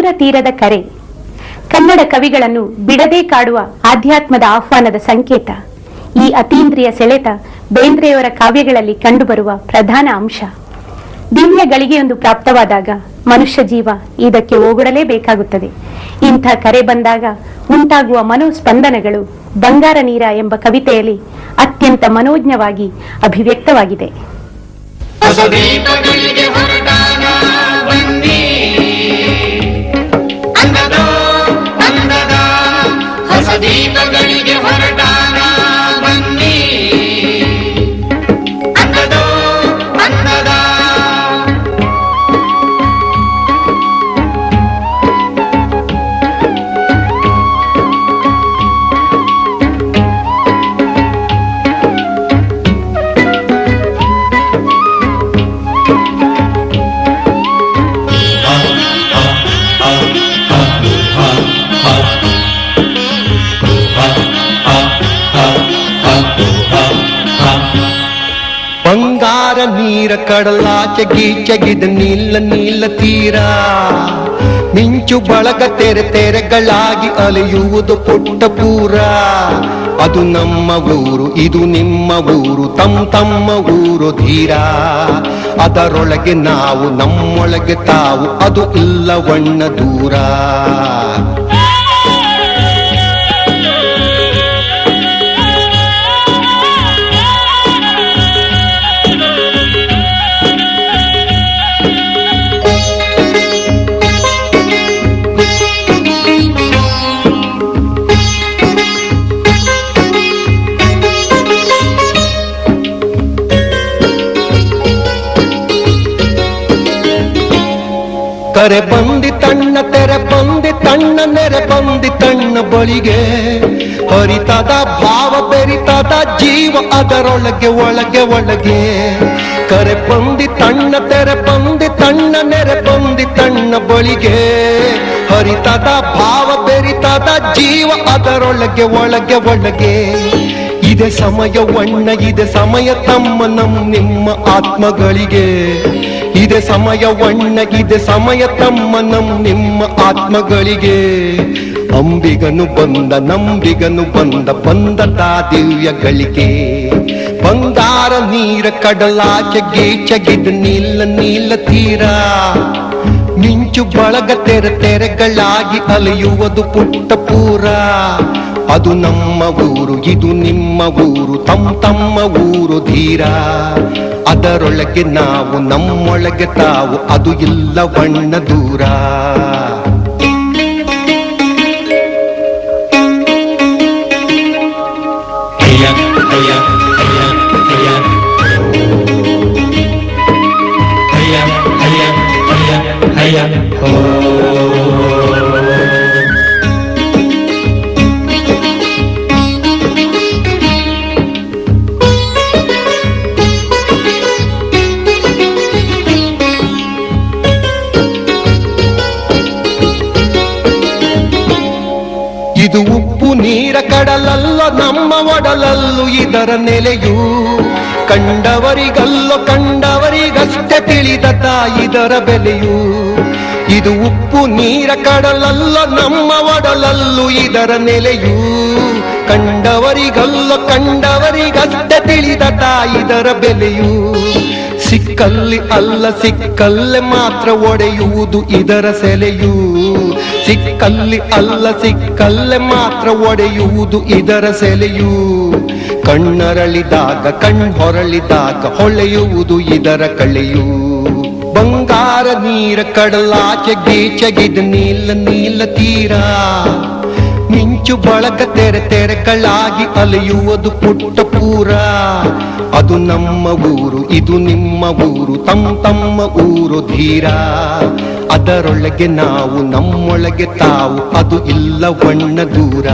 ಮಧುರ ತೀರದ ಕರೆ. ಕನ್ನಡ ಕವಿಗಳನ್ನು ಬಿಡದೆ ಕಾಡುವ ಆಧ್ಯಾತ್ಮದ ಆಹ್ವಾನದ ಸಂಕೇತ. ಈ ಅತೀಂದ್ರಿಯ ಸೆಳೆತ ಬೇಂದ್ರೆಯವರ ಕಾವ್ಯಗಳಲ್ಲಿ ಕಂಡುಬರುವ ಪ್ರಧಾನ ಅಂಶ. ದಿವ್ಯ ಗಳಿಗೆಯೊಂದು ಪ್ರಾಪ್ತವಾದಾಗ ಮನುಷ್ಯ ಜೀವ ಇದಕ್ಕೆ ಓಗೊಡಲೇಬೇಕಾಗುತ್ತದೆ. ಇಂಥ ಕರೆ ಬಂದಾಗ ಉಂಟಾಗುವ ಮನೋಸ್ಪಂದನಗಳು ಬಂಗಾರ ನೀರ ಎಂಬ ಕವಿತೆಯಲ್ಲಿ ಅತ್ಯಂತ ಮನೋಜ್ಞವಾಗಿ ಅಭಿವ್ಯಕ್ತವಾಗಿದೆ. ನೀರ ಕಡಲಾಚೆ ಗೀಚಗಿದ ನೀಲ ನೀಲ್ಲ ತೀರ. ಮಿಂಚು ಬಳಗ ತೆರೆ ತೆರೆಗಳಾಗಿ ಅಲೆಯುವುದು ಪುಟ್ಟ ಪೂರ. ಅದು ನಮ್ಮ ಊರು, ಇದು ನಿಮ್ಮ ಊರು ತಮ್ಮ ತಮ್ಮ ಊರು ಧೀರ. ಅದರೊಳಗೆ ನಾವು, ನಮ್ಮೊಳಗೆ ತಾವು, ಅದು ಇಲ್ಲವಣ್ಣ ದೂರ. ಕರೆ ಬಂದಿ ತಣ್ಣ, ತೆರೆ ಬಂದಿ ತಣ್ಣ, ನೆರೆ ಬಂದಿ ತಣ್ಣ ಬಳಿಗೆ. ಹರಿತದ ಭಾವ ಬೆರಿತದ ಜೀವ ಅದರೊಳಗೆ, ಒಳಗೆ ಒಳಗೆ. ಕರೆ ಬಂದಿ ತಣ್ಣ, ತೆರೆ ಬಂದಿ ತಣ್ಣ, ನೆರೆ ಬಂದಿ ತಣ್ಣ ಬಳಿಗೆ. ಹರಿತದ ಭಾವ ಬೆರಿತದ ಜೀವ ಅದರೊಳಗೆ, ಒಳಗೆ ಒಳಗೆ. ಇದೆ ಸಮಯ ಒಣ್ಣ, ಇದೆ ಸಮಯ ತಮ್ಮ ನಮ್ ನಿಮ್ಮ ಆತ್ಮಗಳಿಗೆ. ಇದೆ ಸಮಯ ಒಣ್ಣ, ಇದೆ ಸಮಯ ತಮ್ಮ ನಮ್ ನಿಮ್ಮ ಆತ್ಮಗಳಿಗೆ. ಅಂಬಿಗನು ಬಂದ, ನಂಬಿಗನು ಬಂದ ಬಂದ ತಾ ದಿವ್ಯ ಗಳಿಗೆ ಬಂಗಾರ ನೀರ ಕಡಲಾಚೆ ಗೀಚಗಿದ, ನೀಲ ನೀಲ ತೀರ. ಮಿಂಚು ಬಳಗ ತೆರೆ ತೆರೆಗಳಾಗಿ ಅಲೆಯುವುದು ಪುಟ್ಟ ಪೂರ. ಅದು ನಮ್ಮ ಊರು, ಇದು ನಿಮ್ಮ ಊರು ತಮ್ಮ ತಮ್ಮ ಊರು ಧೀರ. ಅದರೊಳಗೆ ನಾವು, ನಮ್ಮೊಳಗೆ ತಾವು, ಅದು ಇಲ್ಲ ಬಣ್ಣ ದೂರ. ಹಯ್ಯ ಹಯ್ಯ ನೀರ ಕಡಲಲ್ಲ, ನಮ್ಮ ಒಡಲಲ್ಲು ಇದರ ನೆಲೆಯು. ಕಂಡವರಿಗಲ್ಲೋ ಕಂಡವರಿಗಷ್ಟೇ ತಿಳಿದ ಇದರ ಬೆಲೆಯು. ಇದು ಉಪ್ಪು ನೀರ ಕಡಲಲ್ಲ, ನಮ್ಮ ಒಡಲಲ್ಲು ಇದರ ನೆಲೆಯು. ಕಂಡವರಿಗಲ್ಲ ಕಂಡವರಿಗಷ್ಟೇ ತಿಳಿದ ಇದರ ಬೆಲೆಯು. ಸಿಕ್ಕಲ್ಲಿ ಅಲ್ಲ, ಸಿಕ್ಕಲ್ಲೇ ಮಾತ್ರ ಒಡೆಯುವುದು ಇದರ ಸೆಲೆಯು. ಸಿಕ್ಕಲ್ಲಿ ಅಲ್ಲ, ಸಿಕ್ಕಲ್ಲೇ ಮಾತ್ರ ಒಡೆಯುವುದು ಇದರ ಸೆಲೆಯು. ಕಣ್ಣರಳಿದಾಗ, ಕಣ್ಹೊರಳಿದಾಗ ಹೊಳೆಯುವುದು ಇದರ ಕಳೆಯು. ಬಂಗಾರ ನೀರ, ಕಡಲಾಚೆ ಗೀಚಗಿದ, ನೀಲ ನೀಲ ತೀರ. ಮಿಂಚು ಬಳಕ ತೆರೆ, ತೆರೆಗಳಾಗಿ ಅಲೆಯುವುದು ಪುಟ್ಟ ಪೂರ. ಅದು ನಮ್ಮ ಊರು, ಇದು ನಿಮ್ಮ ಊರು, ತಮ್ಮ ತಮ್ಮ ಊರು ಧೀರ. ಅದರೊಳಗೆ ನಾವು ನಮ್ಮೊಳಗೆ ತಾವು ಅದು ಇಲ್ಲವಣ್ಣ ದೂರ.